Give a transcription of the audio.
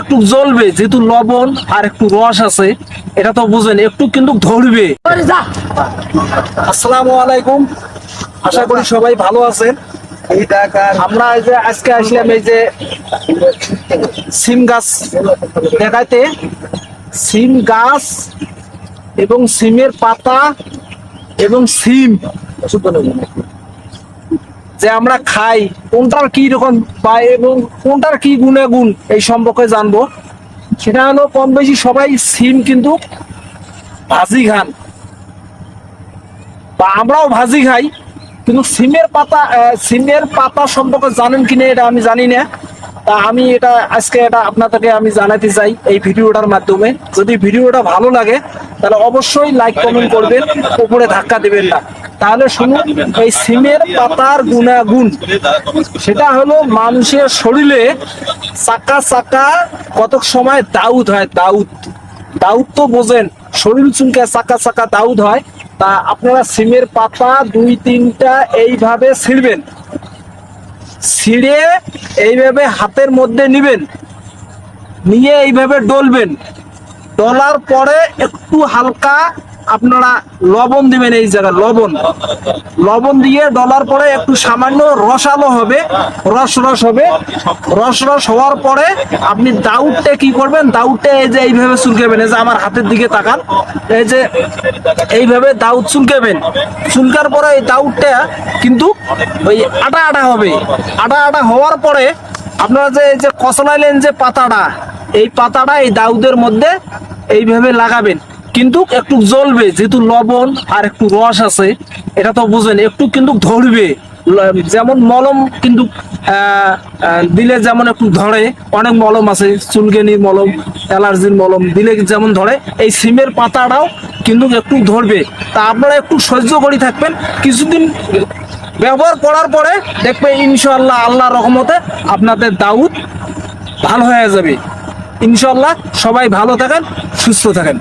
একটু জ্বলবে যেহেতু লবণ আর একটু রস আছে এটা তো বুঝেন একটু কিন্তু ধরবে। আসসালামু আলাইকুম। আশা করি সবাই ভালো আছেন। আমরা এই যে আজকে আসলাম এই যে সিম গাছ দেখাইতে। সিম গাছ এবং সিমের পাতা এবং সিম। যে আমরা খাই কোনটার কি রকম পাই এবং কোনটার কি গুণাগুণ এই সম্পর্কে জানব। সেটা হলো কম বেশি সবাই সিম কিন্তু ভাজি খান। বা আমরাও ভাজি খাই কিন্তু সিমের পাতা সিমের পাতা সম্পর্কে জানেন কিনা এটা আমি জানি না। তা আমি এটা আজকে এটা আপনাদেরকে আমি জানাতে চাই এই ভিডিওটার মাধ্যমে। যদি ভিডিওটা ভালো লাগে তাহলে অবশ্যই লাইক কমেন্ট করবেন উপরে ধাক্কা দেবেন না। তাহলে শুনুন এই সিমের পাতার গুণাগুণ। সেটা হলো মানুষের শরীরে চাকা চাকা কতক সময় দাউদ হয় দাউদ। দাউদ তো বোঝেন শরীর চুলকে চাকা চাকা দাউদ হয়। তা আপনারা সিমের পাতা দুই তিনটা এইভাবে ছিঁড়বেন। ছিঁড়ে এইভাবে হাতের মধ্যে নিবেন। নিয়ে এইভাবে ডলবেন। ডলার পরে একটু হালকা আপনারা লবণ দিবেন এই জায়গায়, লবণ। লবণ দিয়ে ডলার পরে একটু সামান্য রসালো হবে, রস রস হবে। রস রস হওয়ার পরে আপনি দাউদটা কি করবেন? দাউদটা এই যে এইভাবে চুলকেবেন, এই যে আমার হাতের দিকে তাকান। এই যে এইভাবে দাউদ চুলকেবেন। চুলকার পরে এই দাউদটা কিন্তু ওই আটা আটা হবে। আটা আটা হওয়ার পরে আপনারা যে, এই যে কচলাইলেন যে পাতাটা, এই পাতাটা এই দাউদের মধ্যে এইভাবে লাগাবেন। কিন্তু একটু জ্বলবে, যেহেতু লবণ আর একটু রস আছে, এটা তো বুঝেন, একটু কিন্তু ধরবে। যেমন মলম কিন্তু দিলে যেমন একটু ধরে, অনেক মলম আছে চুলকেনির মলম, অ্যালার্জির মলম, দিলে যেমন ধরে, এই সিমের পাতাটাও কিন্তু একটু ধরবে। তা আপনারা একটু সহ্য করে থাকবেন, কিছুদিন ব্যবহার করার পরে দেখবে ইনশাল্লাহ আল্লাহ রহমতে আপনাদের দাউদ ভালো হয়ে যাবে। ইনশাল্লাহ সবাই ভালো থাকেন, সুস্থ থাকেন।